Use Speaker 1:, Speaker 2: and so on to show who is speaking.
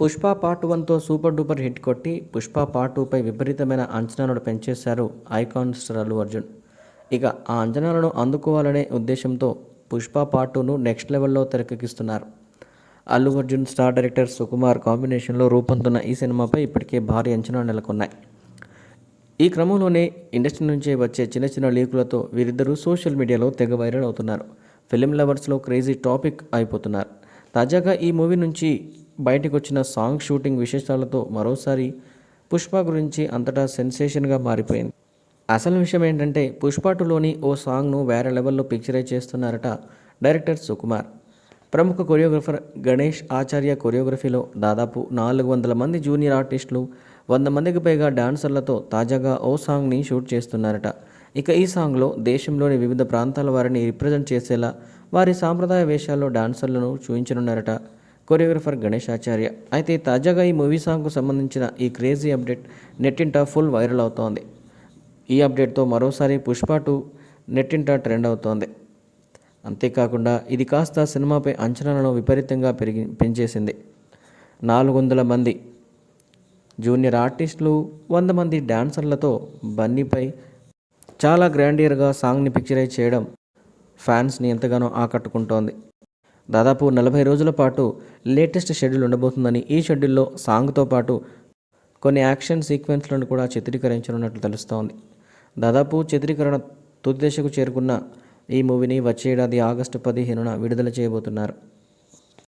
Speaker 1: Pushpa part వన్తో super duper hit కొట్టి Pushpa part టూపై విపరీతమైన అంచనాలను పెంచేశారు ఐకాన్ స్టార్ అల్లు అర్జున్. ఇక ఆ అంచనాలను అందుకోవాలనే ఉద్దేశంతో పుష్ప పార్ట్ టూను నెక్స్ట్ లెవెల్లో తెరకెక్కిస్తున్నారు. అల్లు అర్జున్ స్టార్ డైరెక్టర్ సుకుమార్ కాంబినేషన్లో రూపొందుతున్న ఈ సినిమాపై ఇప్పటికే భారీ అంచనాలు నెలకొన్నాయి. ఈ క్రమంలోనే ఇండస్ట్రీ నుంచే వచ్చే చిన్న చిన్న లీకులతో వీరిద్దరూ సోషల్ మీడియాలో తెగ వైరల్ అవుతున్నారు. ఫిలిం లవర్స్లో క్రేజీ టాపిక్ అయిపోతున్నారు. తాజాగా ఈ మూవీ నుంచి బయటకు వచ్చిన సాంగ్ షూటింగ్ విశేషాలతో మరోసారి పుష్ప గురించి అంతటా సెన్సేషన్గా మారిపోయింది. అసలు విషయం ఏంటంటే పుష్ప టూలోని ఓ సాంగ్ను వేరే లెవెల్లో పిక్చరైజ్ చేస్తున్నారట డైరెక్టర్ సుకుమార్. ప్రముఖ కొరియోగ్రఫర్ గణేష్ ఆచార్య కొరియోగ్రఫీలో దాదాపు నాలుగు వందల మంది జూనియర్ ఆర్టిస్టులు వంద మందికి పైగా డాన్సర్లతో తాజాగా ఓ సాంగ్ని షూట్ చేస్తున్నారట. ఇక ఈ సాంగ్లో దేశంలోని వివిధ ప్రాంతాల వారిని రిప్రజెంట్ చేసేలా వారి సాంప్రదాయ వేషాల్లో డాన్సర్లను చూపించనున్నారట కొరియోగ్రఫర్ గణేష్ ఆచార్య అయితే తాజాగా ఈ మూవీ సాంగ్కు సంబంధించిన ఈ క్రేజీ అప్డేట్ నెట్టింట ఫుల్ వైరల్ అవుతోంది. ఈ అప్డేట్తో మరోసారి పుష్ప టూ నెట్టింట ట్రెండ్ అవుతోంది. అంతేకాకుండా ఇది కాస్త సినిమాపై అంచనాలను విపరీతంగా పెరిగి పెంచేసింది. నాలుగు వందల మంది జూనియర్ ఆర్టిస్టులు వంద మంది డాన్సర్లతో బన్నీపై చాలా గ్రాండియర్గా సాంగ్ని పిక్చరైజ్ చేయడం ఫ్యాన్స్ని ఎంతగానో ఆకట్టుకుంటోంది. దాదాపు నలభై రోజుల పాటు లేటెస్ట్ షెడ్యూల్ ఉండబోతుందని ఈ షెడ్యూల్లో సాంగ్తో పాటు కొన్ని యాక్షన్ సీక్వెన్స్లను కూడా చిత్రీకరించనున్నట్లు తెలుస్తోంది. దాదాపు చిత్రీకరణ తుది దశకు చేరుకున్న ఈ మూవీని వచ్చే ఏడాది ఆగస్టు పదిహేనున విడుదల చేయబోతున్నారు.